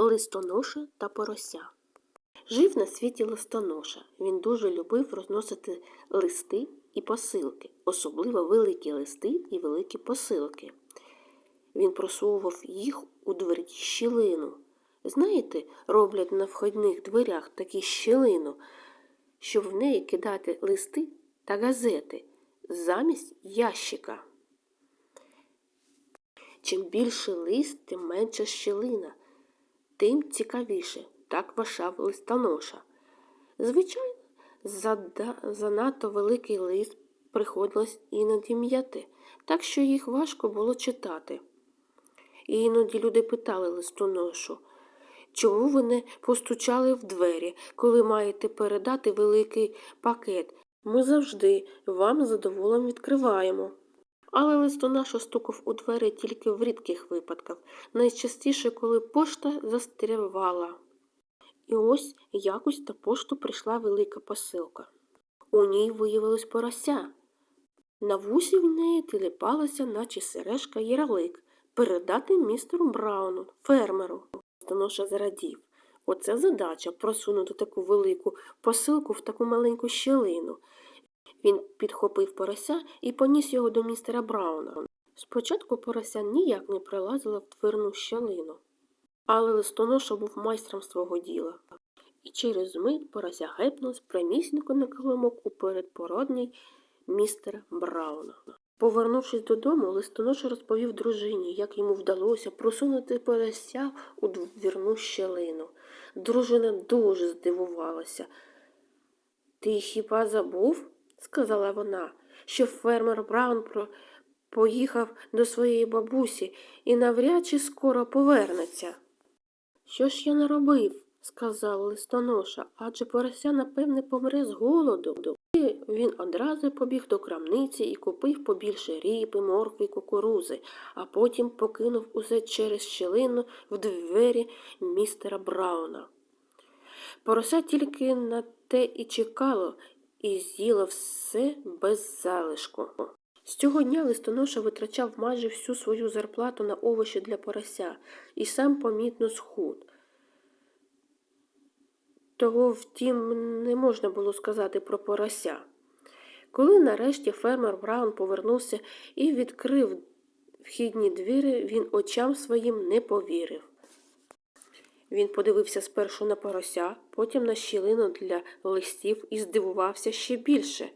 Листоноша та порося. Жив на світі листоноша. Він дуже любив розносити листи і посилки, особливо великі листи і великі посилки. Він просовував їх у двері щілину. Знаєте, роблять на входних дверях такі щілину, щоб в неї кидати листи та газети замість ящика. Чим більше лист, тим менша щілина, тим цікавіше, так вважав листоноша. Звичайно, занадто великий лист приходилось іноді м'яти, так що їх важко було читати. І іноді люди питали листоношу, чому ви не постучали в двері, коли маєте передати великий пакет? Ми завжди вам з задоволенням відкриваємо. Але листоноша стукав у двері тільки в рідких випадках, найчастіше, коли пошта застрявала. І ось якось на пошту прийшла велика посилка. У ній виявилось порося. На вусі в неї теліпалася, наче сережка ярлик, передати містеру Брауну, фермеру. Листоноша зрадів. Оце задача просунути таку велику посилку в таку маленьку щелину. Він підхопив порося і поніс його до містера Брауна. Спочатку порося ніяк не прилазила в дверну щелину, але листоноша був майстром свого діла. І через мить порося гепнулась прямісінько на килимок у передпородній містера Брауна. Повернувшись додому, листоноша розповів дружині, як йому вдалося просунути порося у двірну щелину. Дружина дуже здивувалася. Ти хіба забув, сказала вона, що фермер Браун поїхав до своєї бабусі і навряд чи скоро повернеться. Що ж я наробив? сказав листоноша, адже порося, напевне, помре з голоду. І він одразу побіг до крамниці і купив побільше ріпи, моркви, кукурузи, а потім покинув усе через щелину в двері містера Брауна. Порося тільки на те і чекало, і з'їло все без залишку. З цього дня листоноша витрачав майже всю свою зарплату на овочі для порося і сам помітно схуд. Того, втім, не можна було сказати про порося. Коли нарешті фермер Браун повернувся і відкрив вхідні двері, він очам своїм не повірив. Він подивився спершу на порося, потім на щілину для листів і здивувався ще більше.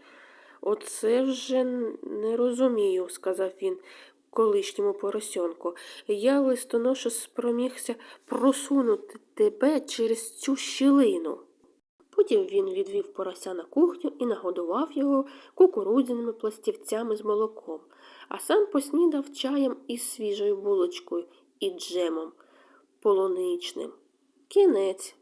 Оце вже не розумію, сказав він колишньому поросенку. Я листоноша спромігся просунути тебе через цю щілину. Потім він відвів порося на кухню і нагодував його кукурудзяними пластівцями з молоком, а сам поснідав чаєм із свіжою булочкою і джемом полуничним. Кінець.